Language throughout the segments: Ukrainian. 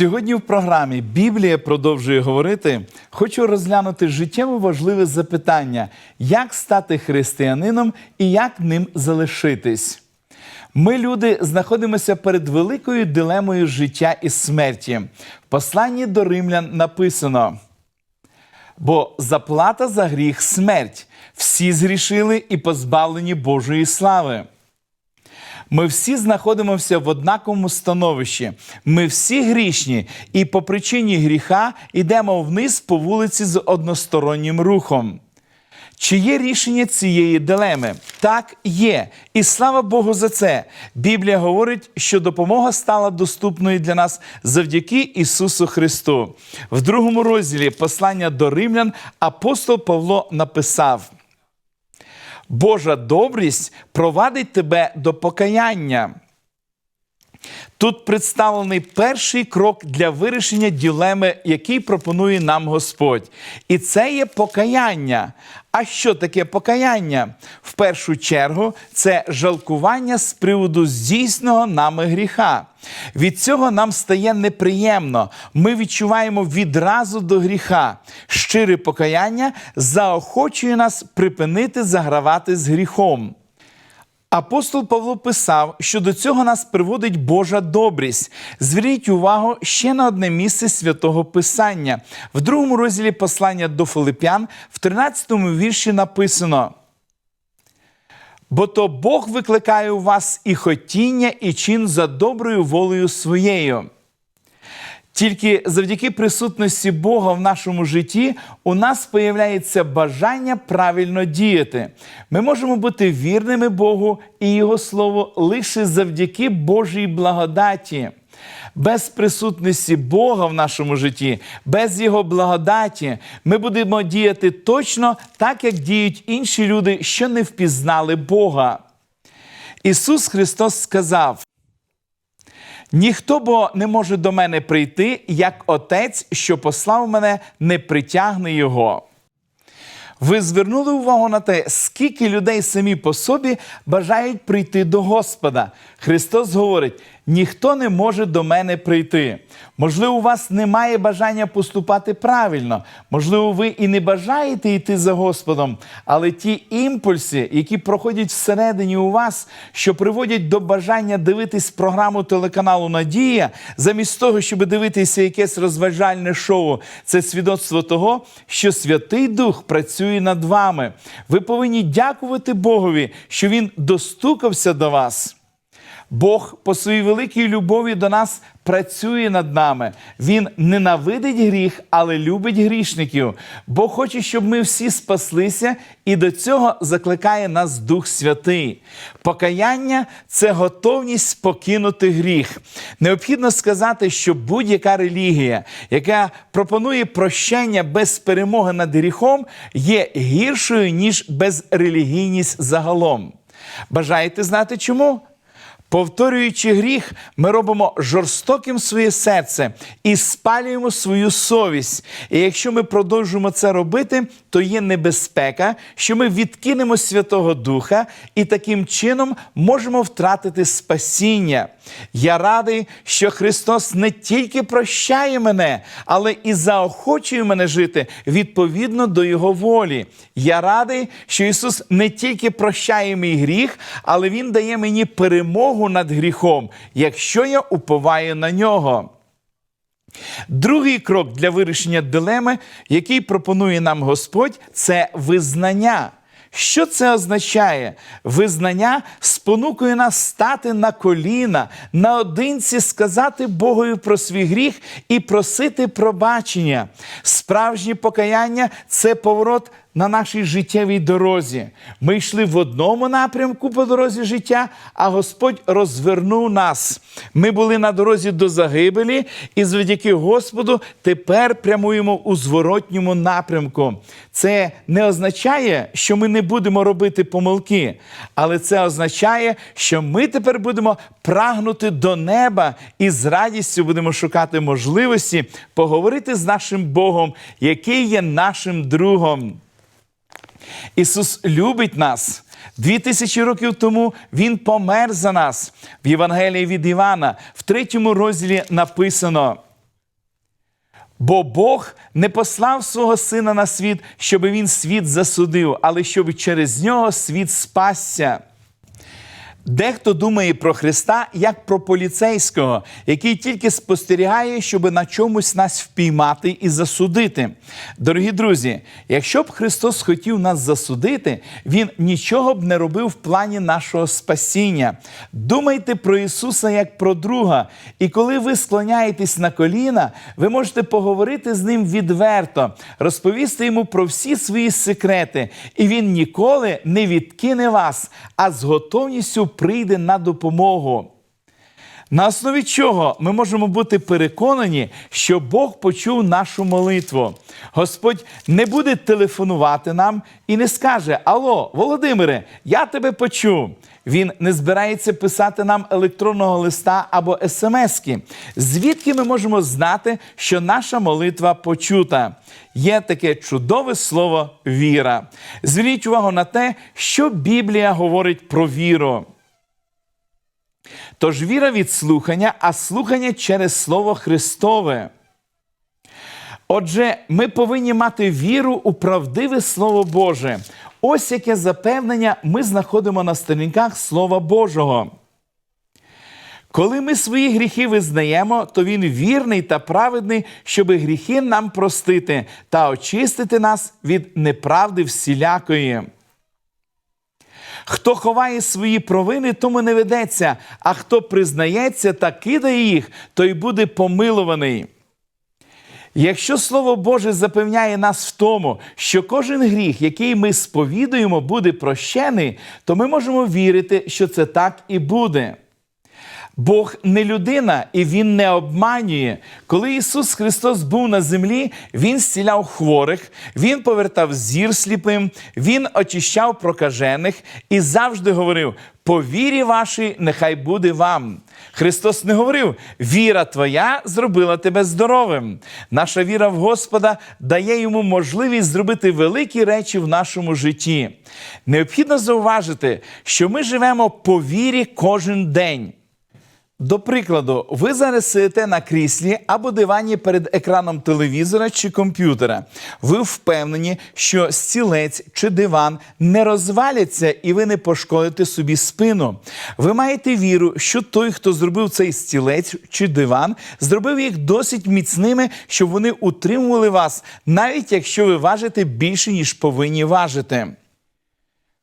Сьогодні в програмі Біблія продовжує говорити. Хочу розглянути життєво важливе запитання, як стати християнином і як ним залишитись. Ми, люди, знаходимося перед великою дилемою життя і смерті. В посланні до римлян написано: бо заплата за гріх смерть. Всі згрішили і позбавлені Божої слави. Ми всі знаходимося в однаковому становищі. Ми всі грішні, і по причині гріха йдемо вниз по вулиці з одностороннім рухом. Чи є рішення цієї дилеми? Так, є. І слава Богу за це. Біблія говорить, що допомога стала доступною для нас завдяки Ісусу Христу. В другому розділі послання до римлян апостол Павло написав. Божа добрість провадить тебе до покаяння. Тут представлений перший крок для вирішення ділеми, який пропонує нам Господь. І це є покаяння. А що таке покаяння? В першу чергу це жалкування з приводу здійсного нами гріха. Від цього нам стає неприємно. Ми відчуваємо відразу до гріха. Щире покаяння заохочує нас припинити загравати з гріхом. Апостол Павло писав, що до цього нас приводить Божа добрість. Зверніть увагу ще на одне місце святого Писання. В другому розділі послання до Филип'ян, в 13 вірші написано. Бо то Бог викликає у вас і хотіння, і чин за доброю волею своєю. Тільки завдяки присутності Бога в нашому житті у нас появляється бажання правильно діяти. Ми можемо бути вірними Богу і Його Слову лише завдяки Божій благодаті. Без присутності Бога в нашому житті, без Його благодаті, ми будемо діяти точно так, як діють інші люди, що не впізнали Бога. Ісус Христос сказав. Ніхто бо не може до мене прийти, як Отець, що послав мене, не притягне його. Ви звернули увагу на те, скільки людей самі по собі бажають прийти до Господа. Христос говорить: ніхто не може до мене прийти. Можливо, у вас немає бажання поступати правильно, можливо, ви і не бажаєте йти за Господом, але ті імпульси, які проходять всередині у вас, що приводять до бажання дивитись програму телеканалу Надія, замість того, щоб дивитися якесь розважальне шоу, це свідоцтво того, що Святий Дух працює над вами. Ви повинні дякувати Богові, що Він достукався до вас. Бог по своїй великій любові до нас працює над нами. Він ненавидить гріх, але любить грішників. Бог хоче, щоб ми всі спаслися, і до цього закликає нас Дух Святий. Покаяння це готовність покинути гріх. Необхідно сказати, що будь-яка релігія, яка пропонує прощення без перемоги над гріхом, є гіршою, ніж безрелігійність загалом. Бажаєте знати чому? Повторюючи гріх, ми робимо жорстоким своє серце і спалюємо свою совість. І якщо ми продовжуємо це робити, то є небезпека, що ми відкинемо Святого Духа і таким чином можемо втратити спасіння. Я радий, що Христос не тільки прощає мене, але і заохочує мене жити відповідно до Його волі. Я радий, що Ісус не тільки прощає мій гріх, але Він дає мені перемогу над гріхом, якщо я уповаю на нього. Другий крок для вирішення дилеми, який пропонує нам Господь, це визнання. Що це означає? Визнання спонукує нас стати на коліна, наодинці сказати Богові про свій гріх і просити пробачення. Справжнє покаяння це поворот на нашій життєвій дорозі. Ми йшли в одному напрямку по дорозі життя, а Господь розвернув нас. Ми були на дорозі до загибелі, і завдяки Господу тепер прямуємо у зворотньому напрямку. Це не означає, що ми не будемо робити помилки, але це означає, що ми тепер будемо прагнути до неба і з радістю будемо шукати можливості поговорити з нашим Богом, який є нашим другом. Ісус любить нас. Дві тисячі років тому Він помер за нас. В Євангелії від Івана, в третьому розділі написано: Бо Бог не послав свого сина на світ, щоб він світ засудив, але щоб через нього світ спасся. Дехто думає про Христа як про поліцейського, який тільки спостерігає, щоб на чомусь нас впіймати і засудити. Дорогі друзі, якщо б Христос хотів нас засудити, Він нічого б не робив в плані нашого спасіння. Думайте про Ісуса як про друга. І коли ви склоняєтесь на коліна, ви можете поговорити з ним відверто, розповісти йому про всі свої секрети, і він ніколи не відкине вас, а з готовністю прийде на допомогу. На основі чого ми можемо бути переконані, що Бог почув нашу молитву. Господь не буде телефонувати нам і не скаже: Алло, Володимире, я тебе почув. Він не збирається писати нам електронного листа або смски. Звідки ми можемо знати, що наша молитва почута? Є таке чудове слово віра. Зверніть увагу на те, що Біблія говорить про віру. Тож віра від слухання, а слухання через Слово Христове. Отже, ми повинні мати віру у правдиве Слово Боже. Ось яке запевнення ми знаходимо на сторінках Слова Божого. Коли ми свої гріхи визнаємо, то Він вірний та праведний, щоб гріхи нам простити та очистити нас від неправди всілякої. Хто ховає свої провини, тому не ведеться, а хто признається та кидає їх, той буде помилований. Якщо Слово Боже запевняє нас в тому, що кожен гріх, який ми сповідуємо, буде прощений, то ми можемо вірити, що це так і буде. Бог не людина і Він не обманює. Коли Ісус Христос був на землі, Він зціляв хворих, Він повертав зір сліпим, Він очищав прокажених і завжди говорив: по вірі вашій нехай буде вам. Христос не говорив: віра твоя зробила тебе здоровим. Наша віра в Господа дає йому можливість зробити великі речі в нашому житті. Необхідно зауважити, що ми живемо по вірі кожен день. До прикладу, ви зараз сидите на кріслі або дивані перед екраном телевізора чи комп'ютера. Ви впевнені, що стілець чи диван не розваляться і ви не пошкодите собі спину. Ви маєте віру, що той, хто зробив цей стілець чи диван, зробив їх досить міцними, щоб вони утримували вас, навіть якщо ви важите більше, ніж повинні важити.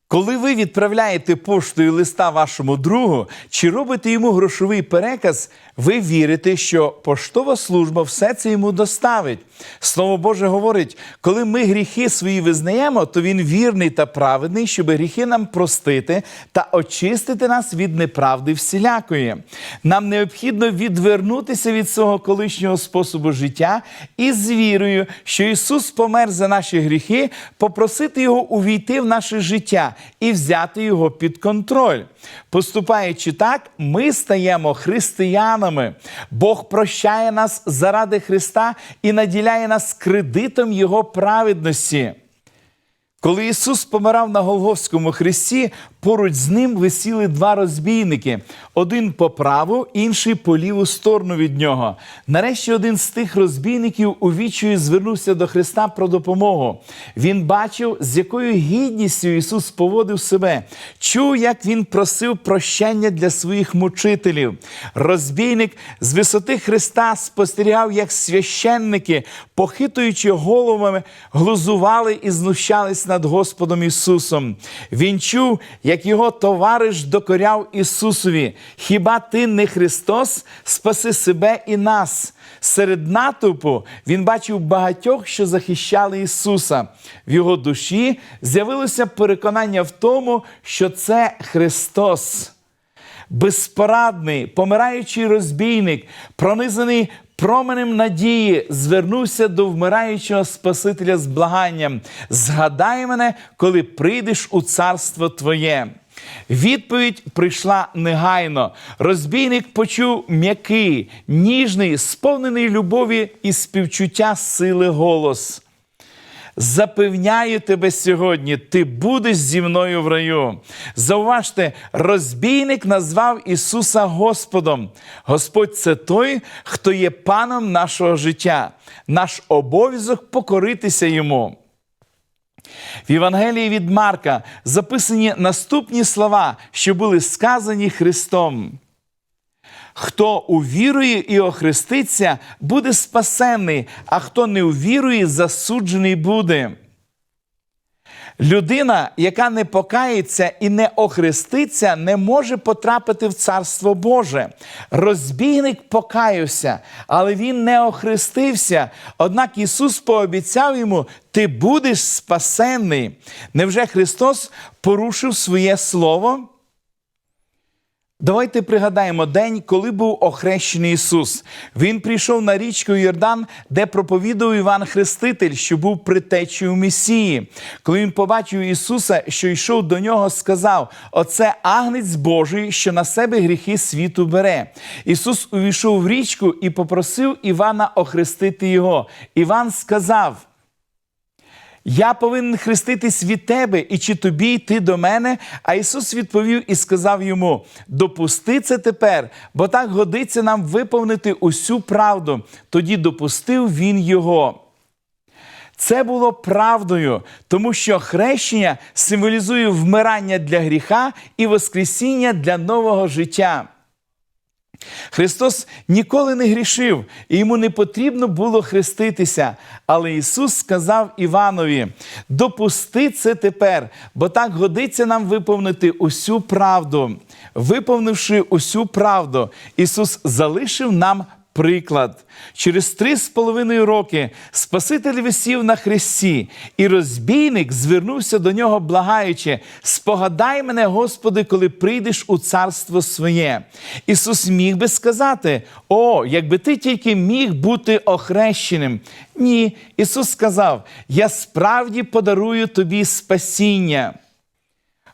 Коли ви відправляєте поштою листа вашому другу чи робите йому грошовий переказ, ви вірите, що поштова служба все це йому доставить. Слово Боже говорить, коли ми гріхи свої визнаємо, то він вірний та праведний, щоб гріхи нам простити та очистити нас від неправди всілякої. Нам необхідно відвернутися від свого колишнього способу життя і з вірою, що Ісус помер за наші гріхи, попросити Його увійти в наше життя і взяти його під контроль. Поступаючи так, ми стаємо християнами. Бог прощає нас заради Христа і наділяє нас кредитом Його праведності. Коли Ісус помирав на Голговському хресті, поруч з ним висіли два розбійники: один по праву, інший по ліву сторону від нього. Нарешті один з тих розбійників у відчаю звернувся до Христа про допомогу. Він бачив, з якою гідністю Ісус поводив себе, чув, як Він просив прощення для своїх мучителів. Розбійник з висоти Христа спостерігав, як священники, похитуючи головами, глузували і знущались над Господом Ісусом. Він чув, як його товариш докоряв Ісусові. Хіба ти не Христос? Спаси себе і нас. Серед натовпу він бачив багатьох, що захищали Ісуса. В його душі з'явилося переконання в тому, що це Христос. Безпорадний, помираючий розбійник, пронизаний променем надії, звернувся до вмираючого Спасителя з благанням. Згадай мене, коли прийдеш у царство Твоє. Відповідь прийшла негайно. Розбійник почув м'який, ніжний, сповнений любові і співчуття сили голос. Запевняю тебе сьогодні, ти будеш зі мною в раю. Зауважте, розбійник назвав Ісуса Господом. Господь це той, хто є паном нашого життя. Наш обов'язок покоритися йому. В Євангелії від Марка записані наступні слова, що були сказані Христом. Хто увірує і охреститься, буде спасенний, а хто не увірує, засуджений буде. Людина, яка не покається і не охреститься, не може потрапити в Царство Боже. Розбійник покаявся, але він не охрестився. Однак Ісус пообіцяв йому: ти будеш спасенний. Невже Христос порушив своє слово? Давайте пригадаємо день, коли був охрещений Ісус. Він прийшов на річку Йордан, де проповідував Іван Хреститель, що був притечею Месії. Коли він побачив Ісуса, що йшов до нього, сказав: Оце агнець Божий, що на себе гріхи світу бере. Ісус увійшов в річку і попросив Івана охрестити його. Іван сказав. Я повинен хреститись від тебе, і чи тобі йти до мене? А Ісус відповів і сказав йому: допусти це тепер, бо так годиться нам виповнити усю правду. Тоді допустив він його. Це було правдою, тому що хрещення символізує вмирання для гріха і воскресіння для нового життя. Христос ніколи не грішив, і йому не потрібно було хреститися. Але Ісус сказав Іванові: допусти це тепер, бо так годиться нам виповнити усю правду. Виповнивши усю правду, Ісус залишив нам приклад. Через три з половиною роки Спаситель висів на хресті, і розбійник звернувся до нього, благаючи: Спогадай мене, Господи, коли прийдеш у царство своє. Ісус міг би сказати: О, якби ти тільки міг бути охрещеним. Ні, Ісус сказав: Я справді подарую тобі спасіння.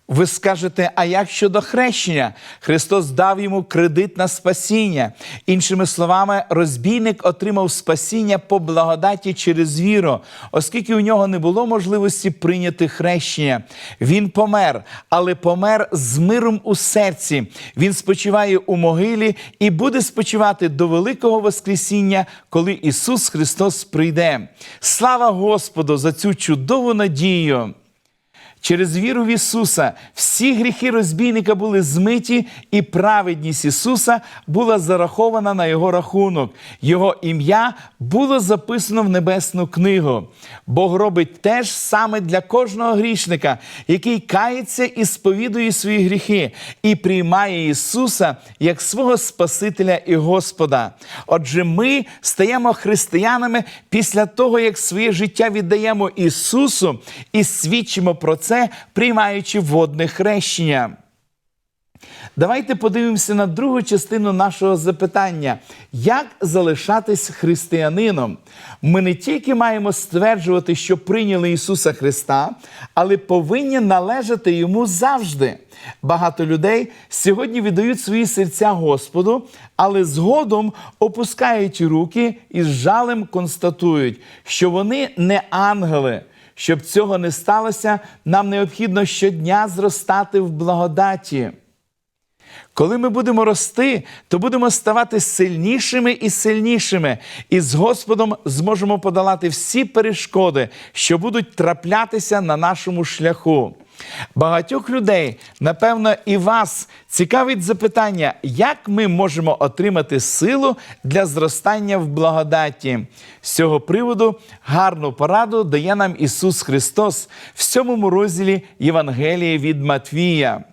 Ви скажете, а як щодо хрещення? Христос дав йому кредит на спасіння. Іншими словами, розбійник отримав спасіння по благодаті через віру, оскільки у нього не було можливості прийняти хрещення. Він помер, але помер з миром у серці. Він спочиває у могилі і буде спочивати до Великого Воскресіння, коли Ісус Христос прийде. Слава Господу за цю чудову надію! Через віру в Ісуса всі гріхи розбійника були змиті, і праведність Ісуса була зарахована на Його рахунок. Його ім'я було записано в небесну книгу. Бог робить те ж саме для кожного грішника, який кається і сповідує свої гріхи, і приймає Ісуса як свого Спасителя і Господа. Отже, ми стаємо християнами після того, як своє життя віддаємо Ісусу і свідчимо про це це приймаючи водне хрещення. Давайте подивимося на другу частину нашого запитання: як залишатись християнином? Ми не тільки маємо стверджувати, що прийняли Ісуса Христа, але повинні належати Йому завжди. Багато людей сьогодні віддають свої серця Господу, але згодом опускають руки і з жалем констатують, що вони не ангели. Щоб цього не сталося, нам необхідно щодня зростати в благодаті. Коли ми будемо рости, то будемо ставати сильнішими і сильнішими, і з Господом зможемо подолати всі перешкоди, що будуть траплятися на нашому шляху. Багатьох людей, напевно, і вас цікавить запитання, як ми можемо отримати силу для зростання в благодаті. З цього приводу гарну пораду дає нам Ісус Христос в сьомому розділі Євангелія від Матвія.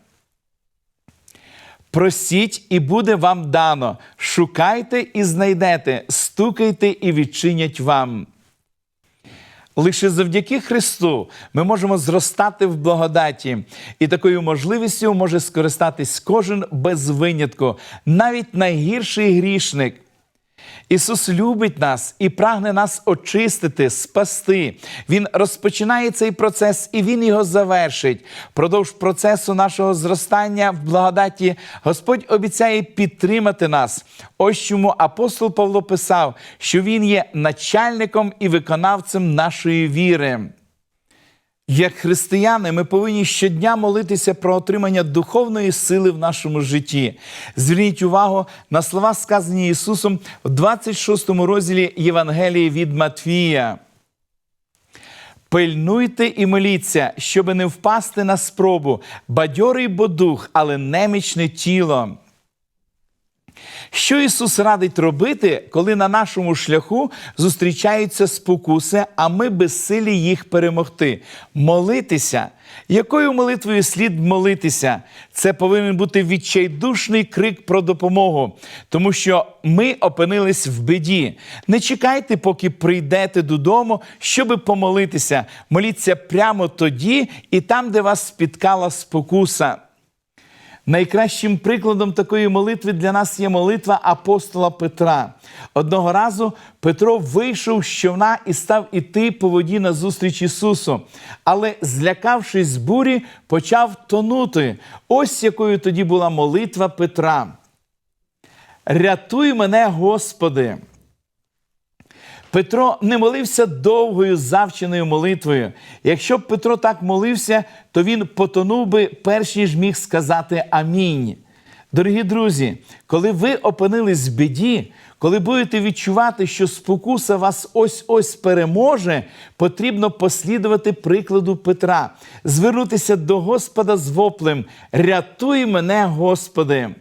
Просіть, і буде вам дано. Шукайте і знайдете, стукайте і відчинять вам. Лише завдяки Христу ми можемо зростати в благодаті, і такою можливістю може скористатись кожен без винятку, навіть найгірший грішник. Ісус любить нас і прагне нас очистити, спасти. Він розпочинає цей процес і Він його завершить. Продовж процесу нашого зростання в благодаті Господь обіцяє підтримати нас. Ось чому апостол Павло писав, що Він є начальником і виконавцем нашої віри. Як християни, ми повинні щодня молитися про отримання духовної сили в нашому житті. Зверніть увагу на слова, сказані Ісусом в 26 розділі Євангелії від Матвія. Пильнуйте і моліться, щоб не впасти на спробу, бадьорий бо дух, але немічне тіло. Що Ісус радить робити, коли на нашому шляху зустрічаються спокуси, а ми безсилі їх перемогти? Молитися. Якою молитвою слід молитися? Це повинен бути відчайдушний крик про допомогу, тому що ми опинились в біді. Не чекайте, поки прийдете додому, щоби помолитися. Моліться прямо тоді і там, де вас спіткала спокуса. Найкращим прикладом такої молитви для нас є молитва апостола Петра. Одного разу Петро вийшов з човна і став іти по воді назустріч Ісусу, але, злякавшись з бурі, почав тонути. Ось якою тоді була молитва Петра. Рятуй мене, Господи! Петро не молився довгою завченою молитвою. Якщо б Петро так молився, то він потонув би, перш ніж міг сказати Амінь. Дорогі друзі, коли ви опинились в біді, коли будете відчувати, що спокуса вас ось-ось переможе, потрібно послідувати прикладу Петра, звернутися до Господа з воплем Рятуй мене, Господи!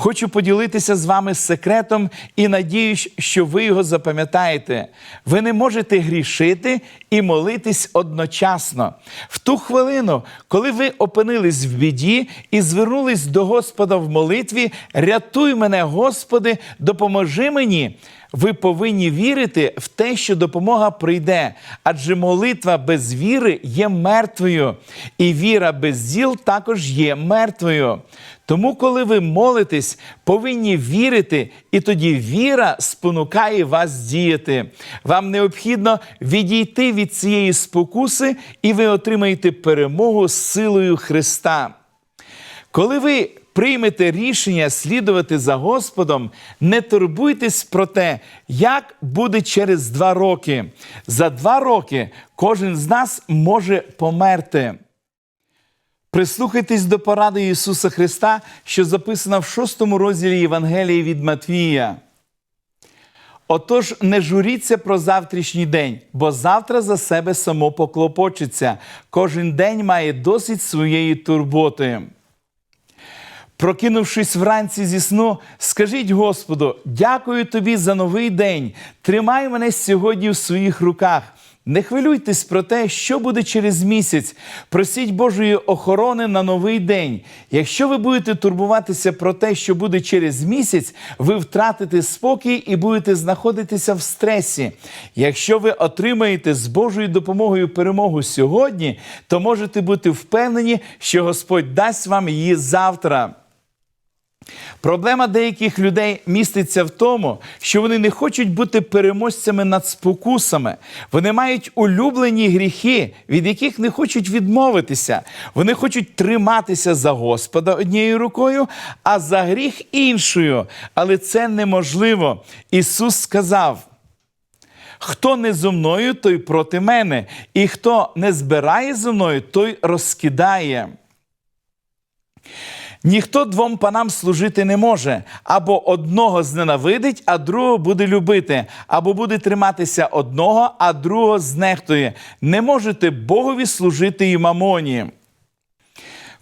Хочу поділитися з вами секретом і надіюсь, що ви його запам'ятаєте. Ви не можете грішити і молитись одночасно. В ту хвилину, коли ви опинились в біді і звернулись до Господа в молитві, рятуй мене, Господи, допоможи мені. Ви повинні вірити в те, що допомога прийде, адже молитва без віри є мертвою, і віра без діл також є мертвою. Тому, коли ви молитесь, повинні вірити, і тоді віра спонукає вас діяти. Вам необхідно відійти від цієї спокуси, і ви отримаєте перемогу з силою Христа. Коли ви приймете рішення слідувати за Господом, не турбуйтесь про те, як буде через два роки. За два роки кожен з нас може померти. Прислухайтесь до поради Ісуса Христа, що записана в шостому розділі Євангелії від Матвія. Отож, не журіться про завтрашній день, бо завтра за себе само поклопочеться. Кожен день має досить своєї турботи. Прокинувшись вранці зі сну, скажіть Господу, дякую тобі за новий день. Тримай мене сьогодні в своїх руках. Не хвилюйтесь про те, що буде через місяць. Просіть Божої охорони на новий день. Якщо ви будете турбуватися про те, що буде через місяць, ви втратите спокій і будете знаходитися в стресі. Якщо ви отримаєте з Божою допомогою перемогу сьогодні, то можете бути впевнені, що Господь дасть вам її завтра. Проблема деяких людей міститься в тому, що вони не хочуть бути переможцями над спокусами. Вони мають улюблені гріхи, від яких не хочуть відмовитися. Вони хочуть триматися за Господа однією рукою, а за гріх іншою. Але це неможливо. Ісус сказав. Хто не зо мною, той проти мене, і хто не збирає зо мною, той розкидає. Ніхто двом панам служити не може, або одного зненавидить, а другого буде любити, або буде триматися одного, а другого знехтує. Не можете Богові служити і мамоні.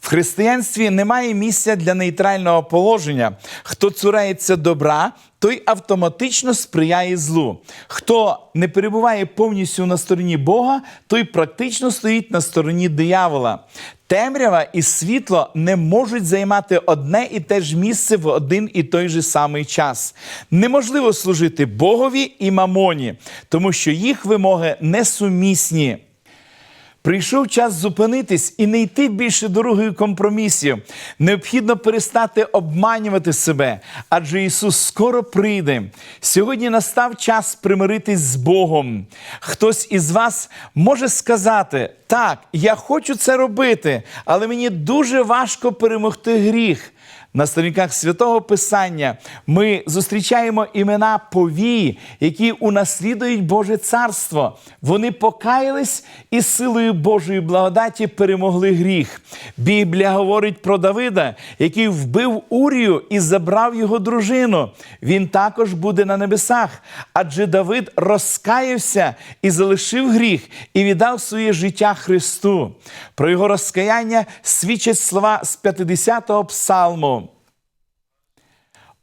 В християнстві немає місця для нейтрального положення. Хто цурається добра, той автоматично сприяє злу. Хто не перебуває повністю на стороні Бога, той практично стоїть на стороні диявола. Темрява і світло не можуть займати одне і те ж місце в один і той же самий час. Неможливо служити Богові і мамоні, тому що їх вимоги несумісні. Прийшов час зупинитись і не йти більше дорогою компромісів. Необхідно перестати обманювати себе, адже Ісус скоро прийде. Сьогодні настав час примиритись з Богом. Хтось із вас може сказати: так, я хочу це робити, але мені дуже важко перемогти гріх. На сторінках святого Писання ми зустрічаємо імена повії, які унаслідують Боже царство. Вони покаялись і силою Божої благодаті перемогли гріх. Біблія говорить про Давида, який вбив Урію і забрав його дружину. Він також буде на небесах, адже Давид розкаявся і залишив гріх, і віддав своє життя Христу. Про його розкаяння свідчать слова з 50-го псалму.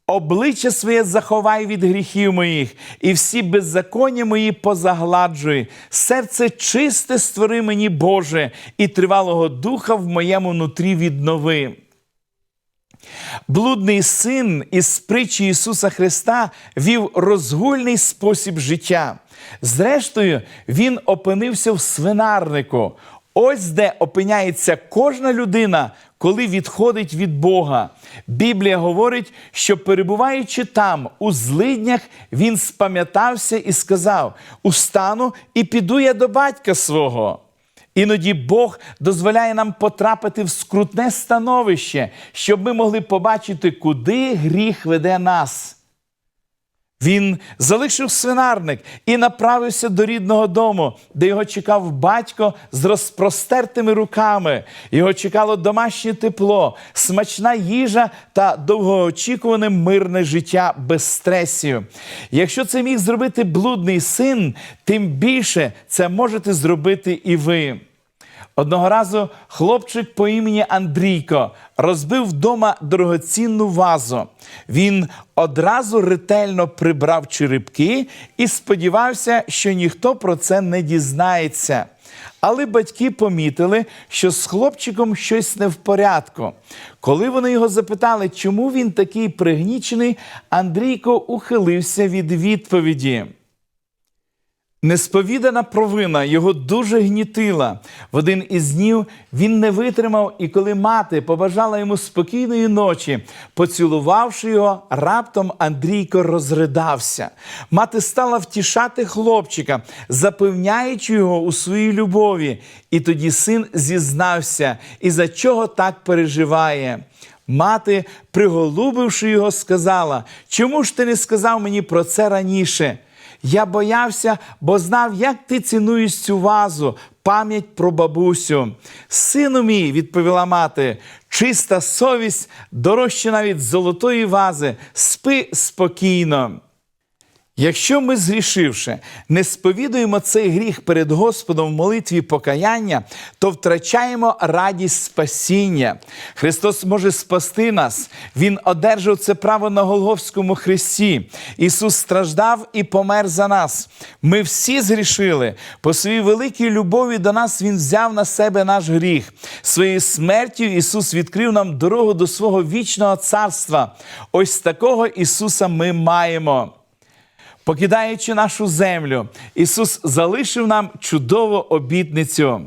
Обличчя своє заховай від гріхів моїх, і всі беззаконня мої позагладжуй. Серце чисте створи мені, Боже, і тривалого духа в моєму нутрі віднови. Блудний син із притчі Ісуса Христа вів розгульний спосіб життя. Зрештою, він опинився в свинарнику. Ось де опиняється кожна людина, коли відходить від Бога. Біблія говорить, що перебуваючи там, у злиднях, він спам'ятався і сказав: Устану і піду я до батька свого. Іноді Бог дозволяє нам потрапити в скрутне становище, щоб ми могли побачити, куди гріх веде нас. Він залишив свинарник і направився до рідного дому, де його чекав батько з розпростертими руками. Його чекало домашнє тепло, смачна їжа та довгоочікуване мирне життя без стресів. Якщо це міг зробити блудний син, тим більше це можете зробити і ви. Одного разу хлопчик по імені Андрійко розбив вдома дорогоцінну вазу. Він одразу ретельно прибрав черепки і сподівався, що ніхто про це не дізнається. Але батьки помітили, що з хлопчиком щось не в порядку. Коли вони його запитали, чому він такий пригнічений, Андрійко ухилився від відповіді. Несповідана провина його дуже гнітила. В один із днів він не витримав, і коли мати побажала йому спокійної ночі, поцілувавши його, раптом Андрійко розридався. Мати стала втішати хлопчика, запевняючи його у своїй любові. І тоді син зізнався, і за чого так переживає. Мати, приголубивши його, сказала: Чому ж ти не сказав мені про це раніше? Я боявся, бо знав, як ти цінуєш цю вазу, пам'ять про бабусю. Сину мій, відповіла мати, чиста совість дорожча навіть золотої вази. Спи спокійно. Якщо ми, згрішивши, не сповідуємо цей гріх перед Господом в молитві покаяння, то втрачаємо радість спасіння. Христос може спасти нас. Він одержав це право на Голговському хресті. Ісус страждав і помер за нас. Ми всі згрішили. По своїй великій любові до нас Він взяв на себе наш гріх. Своєю смертю Ісус відкрив нам дорогу до свого вічного царства. Ось такого Ісуса ми маємо. Покидаючи нашу землю, Ісус залишив нам чудову обітницю.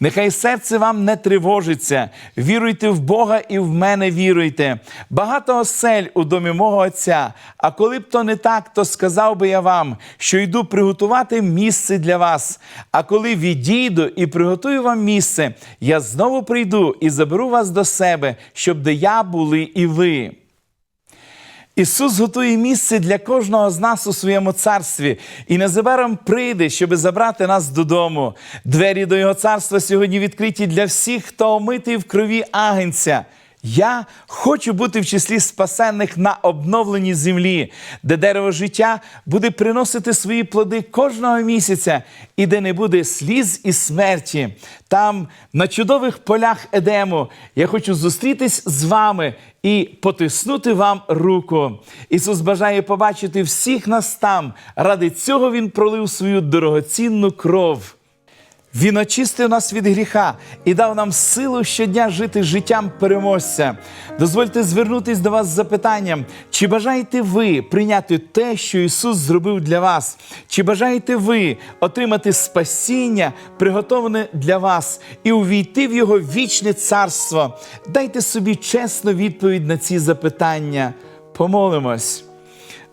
Нехай серце вам не тривожиться, віруйте в Бога і в мене віруйте. Багато осель у домі мого Отця. А коли б то не так, то сказав би я вам, що йду приготувати місце для вас. А коли відійду і приготую вам місце, я знову прийду і заберу вас до себе, щоб де я були і ви. Ісус готує місце для кожного з нас у своєму царстві і незабаром прийде, щоб забрати нас додому. Двері до Його царства сьогодні відкриті для всіх, хто омитий в крові агенця. Я хочу бути в числі спасенних на обновленій землі, де дерево життя буде приносити свої плоди кожного місяця і де не буде сліз і смерті. Там, на чудових полях Едему, я хочу зустрітись з вами і потиснути вам руку. Ісус бажає побачити всіх нас там. Ради цього Він пролив свою дорогоцінну кров. Він очистив нас від гріха і дав нам силу щодня жити життям переможця. Дозвольте звернутись до вас з запитанням: чи бажаєте ви прийняти те, що Ісус зробив для вас? Чи бажаєте ви отримати спасіння, приготовлене для вас, і увійти в Його вічне царство? Дайте собі чесну відповідь на ці запитання. Помолимось.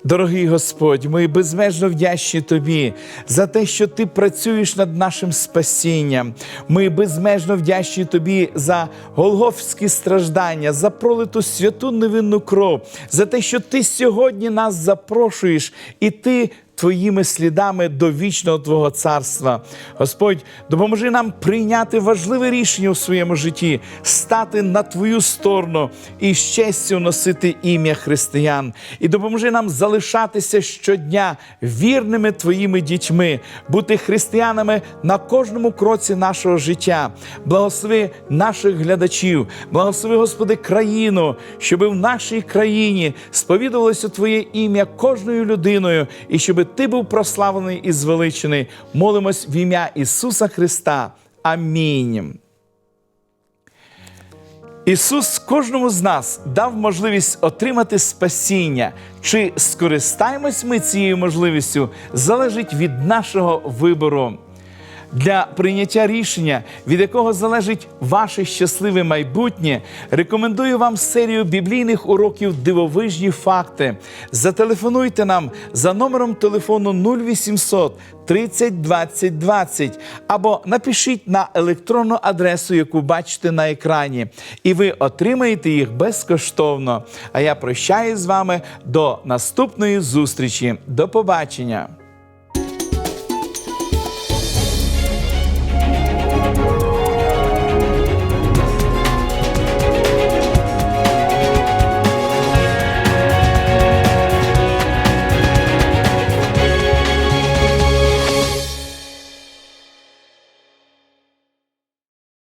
Дорогий Господь, ми безмежно вдячні Тобі за те, що Ти працюєш над нашим спасінням. Ми безмежно вдячні Тобі за голгофські страждання, за пролиту святу невинну кров, за те, що Ти сьогодні нас запрошуєш, і Ти Твоїми слідами до вічного Твого царства. Господь, допоможи нам прийняти важливе рішення у своєму житті, стати на Твою сторону і з честю носити ім'я християн. І допоможи нам залишатися щодня вірними Твоїми дітьми, бути християнами на кожному кроці нашого життя. Благослови наших глядачів, благослови, Господи, країну, щоби в нашій країні сповідувалося Твоє ім'я кожною людиною, і щоби Ти був прославлений і звеличений. Молимось в ім'я Ісуса Христа. Амінь. Ісус кожному з нас дав можливість отримати спасіння. Чи скористаємось ми цією можливістю, залежить від нашого вибору. Для прийняття рішення, від якого залежить ваше щасливе майбутнє, рекомендую вам серію біблійних уроків Дивовижні факти. Зателефонуйте нам за номером телефону 0800 30 20 20 або напишіть на електронну адресу, яку бачите на екрані, і ви отримаєте їх безкоштовно. А я прощаюсь з вами до наступної зустрічі. До побачення!